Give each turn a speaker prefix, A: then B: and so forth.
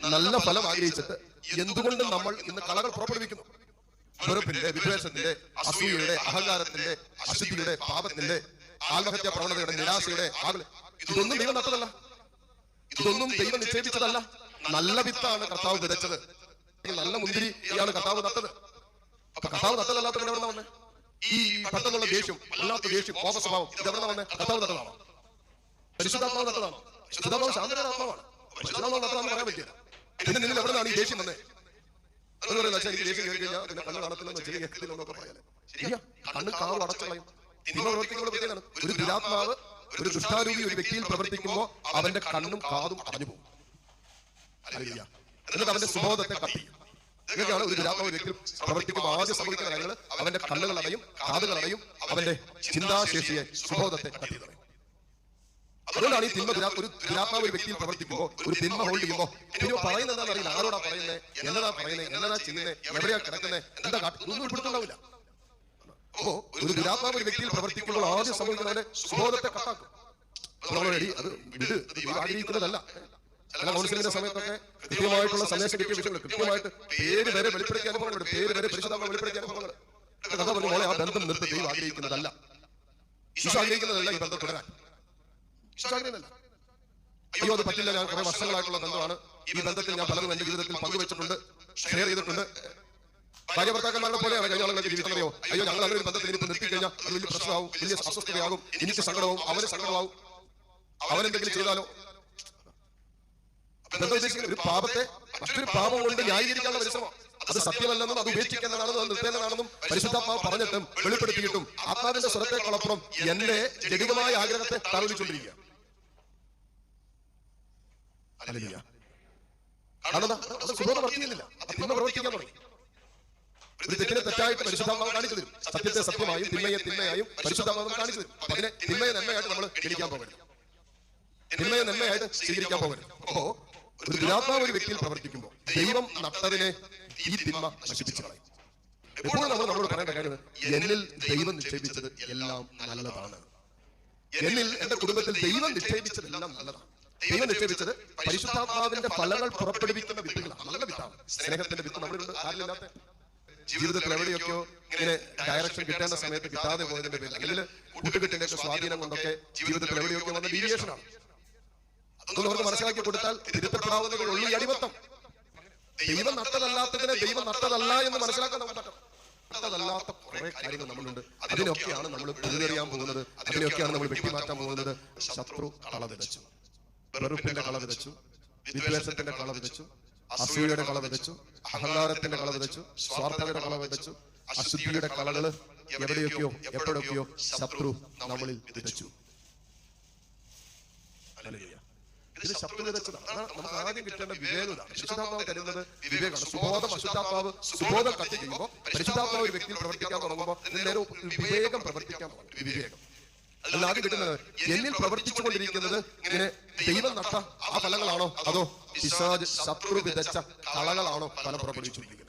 A: നല്ല ഫലം ആഗ്രഹിച്ചിട്ട് എന്തുകൊണ്ട് നമ്മൾ ഇന്ന് കളകൾ പുറപ്പെടുവിക്കുന്നു? വെറുപ്പിന്റെ വിദ്വേഷത്തിന്റെ അസൂയയുടെ അഹങ്കാരത്തിന്റെ അശുദ്ധിയുടെ പാപത്തിന്റെ ആത്മഹത്യാ പ്രവണതയുടെ നിരാശയുടെ ഇതൊന്നും ദൈവം നട്ടതല്ല. ഇതൊന്നും ദൈവം നിക്ഷേപിച്ചതല്ല നല്ല വിത്താണ് കർത്താവ് വിതച്ചത്. നല്ല നല്ല മുന്തിരിയാണ് കർത്താവ് നട്ടത്. അപ്പൊ കർത്താവ് നട്ടതല്ലാത്ത പിന്നെ എവിടെ വന്നെ? ഈ പെട്ടെന്നുള്ള ദേഷ്യം അല്ലാത്ത ദേഷ്യം കോപ സ്വഭാവം ഇത് എവിടെ വന്നേ? കർത്താവ് നട്ടതാണോ? പരിശുദ്ധാത്മാവ് നട്ടതാണോ? ശുദ്ധാത്മാവ് ശാന്തയുടെ പിന്നെ നിങ്ങൾ ഒരു ഒരു ദുഷ്ടാരൂപി ഒരു വ്യക്തിയിൽ പ്രവർത്തിക്കുമ്പോൾ അവന്റെ കണ്ണും കാതും അടഞ്ഞു പോകും. എന്നിട്ട് അവന്റെ സുബോധത്തെ കത്തി ഇതൊക്കെയാണ് ഒരു ദുരാത്മാവ് വ്യക്തി പ്രവർത്തിക്കുമ്പോൾ ആദ്യം സംഭവിക്കുന്ന കാര്യങ്ങൾ അവന്റെ കണ്ണുകൾ അടയും കാതുകൾ അടയും അവന്റെ ചിന്താശേഷിയെ സുബോധത്തെ കത്തി കളയും. അതുകൊണ്ടാണ് ഈ തിന്മ ഒരു ദുരാത്മാവ് ഒരു വ്യക്തിയിൽ പ്രവർത്തിക്കുമ്പോൾ ഒരു തിന്മ ഹോൾഡ് ചെയ്യുമ്പോൾ പിന്നെ പറയുന്നത് എന്താണെന്ന് അറിയില്ല. ആരോടാ പറയുന്നത് എന്നതാ പറയുന്നത് എന്നതാ ചെയ്യുന്നത് എവിടെയാ കിടക്കുന്നത് എന്താ ഇതൊന്നും ഉൾപ്പെടുത്തുണ്ടാവില്ല അപ്പോ ഒരു ദുരാത്മാവ് ഒരു വ്യക്തിയിൽ പ്രവർത്തിക്കുമ്പോൾ ആദ്യം സംഭവിക്കുന്നവരെ സുബോധത്തെ കട്ടാക്കും. അത് ആഗ്രഹിക്കുന്നതല്ല. ചില കൗൺസിലിന്റെ സമയത്തൊക്കെ കൃത്യമായിട്ടുള്ള സന്ദേശം കിട്ടിയ വിഷയങ്ങൾ കൃത്യമായിട്ട് പേര് വരെ വെളിപ്പെടുത്തിയ അനുഭവങ്ങൾ പേര് വരെ പരിശുദ്ധമായി വെളിപ്പെടുത്തിയ അനുഭവങ്ങൾ. കഥ ആ ബന്ധം നിർത്തി. ദൈവം ആഗ്രഹിക്കുന്നതല്ല. ആഗ്രഹിക്കുന്നതല്ല ഈ ബന്ധം തുടരാൻ. ഈശോ അയ്യോ അത് പറ്റില്ല. ഞാൻ കുറെ വർഷങ്ങളായിട്ടുള്ള ബന്ധമാണ്. ഈ ബന്ധത്തിൽ ഞാൻ പലതും എന്റെ ജീവിതത്തിൽ പങ്കുവെച്ചിട്ടുണ്ട്. ഷെയർ ചെയ്തിട്ടുണ്ട്. ഭാര്യ ഭർത്താക്കന്മാരുടെ പോലെയാണ് കഴിഞ്ഞ ആളുകളുടെ ജീവിതം അയ്യോ ഞങ്ങൾ അങ്ങനെ ഒരു ബന്ധത്തിൽ ഇനി നിർത്തി കഴിഞ്ഞാൽ അത് വലിയ പ്രശ്നമാവും വലിയ അസ്വസ്ഥതയാകും എനിക്ക് സങ്കടമാവും അവന് സങ്കടമാവും. അവനെന്തെങ്കിലും ചെയ്താലോ? ഒരു പാപത്തെ മറ്റൊരു പാപം കൊണ്ട് ന്യായീകരിക്കാനുള്ള പരിശ്രമം. അത് സത്യമല്ലെന്നും അത് ഉപേക്ഷിക്കുന്നതാണെന്നും അത് നിർത്തേണ്ടതാണെന്നും പരിശുദ്ധാത്മാവ് പറഞ്ഞിട്ടും വെളിപ്പെടുത്തിയിട്ടും ആത്മാവിന്റെ സ്വരത്തെക്കാളപ്പുറം എന്റെ ജടികമായ ആഗ്രഹത്തെ താലോലിച്ചുകൊണ്ടിരിക്കുക ഹല്ലേലൂയ. കാരണം എന്താ? അത് സുബോധം വർത്തിക്കുന്നില്ല അത് തിന്മ പ്രവർത്തിക്കാൻ തുടങ്ങി ഒരു തെറ്റിനെ തെറ്റായിട്ട് പരിശുദ്ധാത്മാവ് കാണിച്ചു തരും സത്യത്തെ സത്യമായും തിന്മയെ തിന്മയായും പരിശുദ്ധാത്മാവ് കാണിച്ചു തരും അതിനെ തിന്മയെ നന്മയായിട്ട് നമ്മൾ ക്ഷണിക്കാൻ പോകരുത്. തിന്മയെ നന്മയായിട്ട് സ്വീകരിക്കാൻ പോകരുത്. അപ്പോ ഒരു ദുരാത്മാവ് ഒരു വ്യക്തിയിൽ പ്രവർത്തിക്കുമ്പോൾ ദൈവം നട്ടതിനെ ഈ തിന്മ നശിപ്പിച്ചു കളയും. എപ്പോഴും നമ്മൾ നമ്മളോട് പറയേണ്ട കാര്യം എന്നിൽ ദൈവം നിക്ഷേപിച്ചത് എല്ലാം നല്ലതാണ്. എന്നിൽ എന്റെ കുടുംബത്തിൽ ദൈവം നിക്ഷേപിച്ചത് എല്ലാം നല്ലതാണ്. ദൈവം നിക്ഷേപിച്ചത് പരിശുദ്ധാത്മാവിന്റെ ഫലങ്ങൾ പുറപ്പെടുവിക്കുന്ന വിത്തുകളാണ് നല്ല വിത്താണ് സ്നേഹത്തിന്റെ വിത്ത് നമ്മളിലുണ്ട് ആരില്ലാത്ത ജീവിതത്തിൽ എവിടെയൊക്കെയോ ഇങ്ങനെ ഡയറക്ഷൻ കിട്ടേണ്ട സമയത്ത് കിട്ടാതെ പോയതിന്റെ പേരിൽ അല്ലെങ്കിൽ കൂട്ടുകെട്ടിന്റെ സ്വാധീനം കൊണ്ടൊക്കെ ജീവിതത്തിൽ എവിടെയൊക്കെ വന്ന ഡീവിയേഷനാണ് അതൊന്നും അവർക്ക് മനസ്സിലാക്കി കൊടുത്താൽ തിരുത്തപ്പെടാവുന്നതേ ഉള്ളൂ. ഈ അടിമത്തം ദൈവം നട്ടതല്ലാത്തതിനെ ദൈവം നട്ടതല്ല എന്ന് മനസ്സിലാക്കാൻ നട്ടതല്ലാത്ത കുറെ കാര്യങ്ങൾ നമ്മളുണ്ട്. അതിനൊക്കെയാണ് നമ്മൾ പ്രതികരിയാൻ പോകുന്നത്. അതിനൊക്കെയാണ് നമ്മൾ വെട്ടിമാറ്റാൻ പോകുന്നത്. ശത്രു കള വിതച്ചു വെറുപ്പിന്റെ കള വിതച്ചു വിദ്വേഷത്തിന്റെ കള വിതച്ചു അസൂയയുടെ കള വിതച്ചു അഹങ്കാരത്തിന്റെ കള വിതച്ചു സ്വാർത്ഥതയുടെ കള വിതച്ചു അശുദ്ധിയുടെ കളകൾ എവിടെയൊക്കെയോ എപ്പോഴൊക്കെയോ ശത്രു നമ്മളിൽ വിതച്ചു. ഹല്ലേലൂയ. ഇത് ശത്രു വിതച്ചതാണ്. നമുക്ക് ആദ്യം കിട്ടേണ്ട വിവേകം ഇതാണ് പരിശുദ്ധാത്മാവ് തരുന്നത് വിവേകമാണ്. സുബോധം അശുദ്ധാത്മാവ് സുബോധം കത്തി ചെയ്യുമ്പോൾ പരിശുദ്ധാത്മാവ് ഒരു വ്യക്തിയിൽ പ്രവർത്തിക്കാൻ തുടങ്ങുമ്പോൾ നേരെ വിവേകം പ്രവർത്തിക്കാൻ വിവേകം. ആദ്യം കിട്ടുന്നത് എന്നിൽ പ്രവർത്തിച്ചുകൊണ്ടിരിക്കുന്നത് ഇങ്ങനെ ദൈവം നട്ട ആ ഫലങ്ങളാണോ? അതോ പിശാജ് ശത്രു വിതച്ച കളകളാണോ ഫലം പുറപ്പെടുവിച്ചുകൊണ്ടിരിക്കുന്നത്